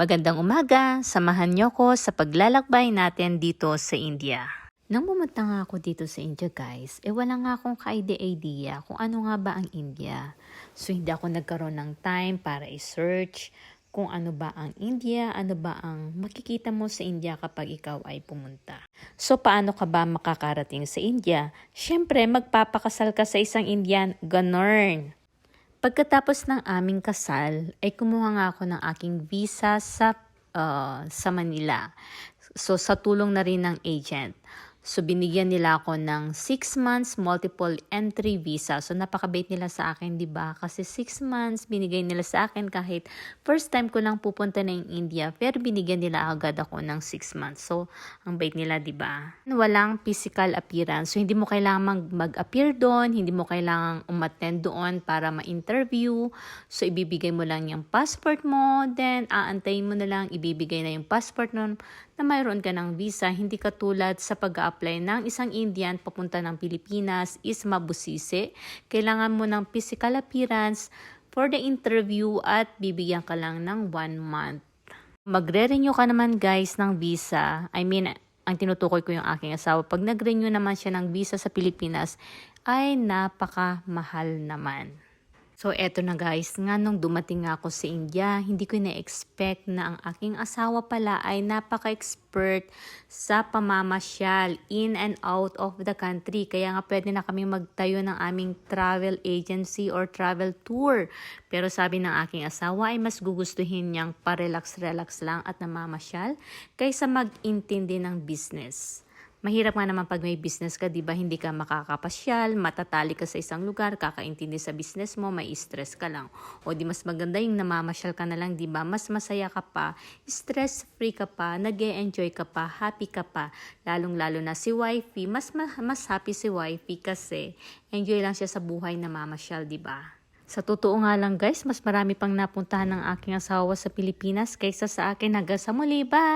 Magandang umaga, samahan niyo ko sa paglalakbay natin dito sa India. Nang pumunta nga ako dito sa India guys, eh wala nga akong ka-idea kung ano nga ba ang India. So hindi ako nagkaroon ng time para i-search kung ano ba ang India, ano ba ang makikita mo sa India kapag ikaw ay pumunta. So paano ka ba makakarating sa India? Siyempre, magpapakasal ka sa isang Indian, ganorn. Pagkatapos ng aming kasal, ay kumuha nga ako ng aking visa sa, uh, sa Manila. So, sa tulong na rin ng agent. So, binigyan nila ako ng 6 months multiple entry visa. So, napakabait nila sa akin, di ba? Kasi 6 months binigay nila sa akin kahit first time ko lang pupunta na yung India. Pero binigyan nila agad ako ng 6 months. So, ang bait nila, di ba? Walang physical appearance. So, hindi mo kailangan mag- mag-appear doon. Hindi mo kailangan umattend doon para ma-interview. So, ibibigay mo lang yung passport mo. Then, aantayin mo na lang, ibibigay na yung passport nun na mayroon ka ng visa, hindi katulad sa pag apply ng isang Indian papunta ng Pilipinas is mabusisi. Kailangan mo ng physical appearance for the interview at bibigyan ka lang ng one month. Magre-renew ka naman guys ng visa. I mean, ang tinutukoy ko yung aking asawa. Pag nag-renew naman siya ng visa sa Pilipinas, ay napakamahal naman. So, eto na guys, nga nung dumating ako sa India, hindi ko na-expect na ang aking asawa pala ay napaka-expert sa pamamasyal in and out of the country. Kaya nga pwede na kami magtayo ng aming travel agency or travel tour. Pero sabi ng aking asawa ay mas gugustuhin niyang parelax-relax lang at namamasyal kaysa mag-intindi ng business. Mahirap nga naman pag may business ka, di ba? Hindi ka makakapasyal, matatali ka sa isang lugar, kakaintindi sa business mo, may stress ka lang. O di mas maganda yung namamasyal ka na lang, di ba? Mas masaya ka pa, stress-free ka pa, nag enjoy ka pa, happy ka pa. Lalong-lalo na si wifey, mas, mas happy si wifey kasi enjoy lang siya sa buhay na mamasyal, di ba? Sa totoo nga lang guys, mas marami pang napuntahan ng aking asawa sa Pilipinas kaysa sa akin hanggang sa muli. Bye!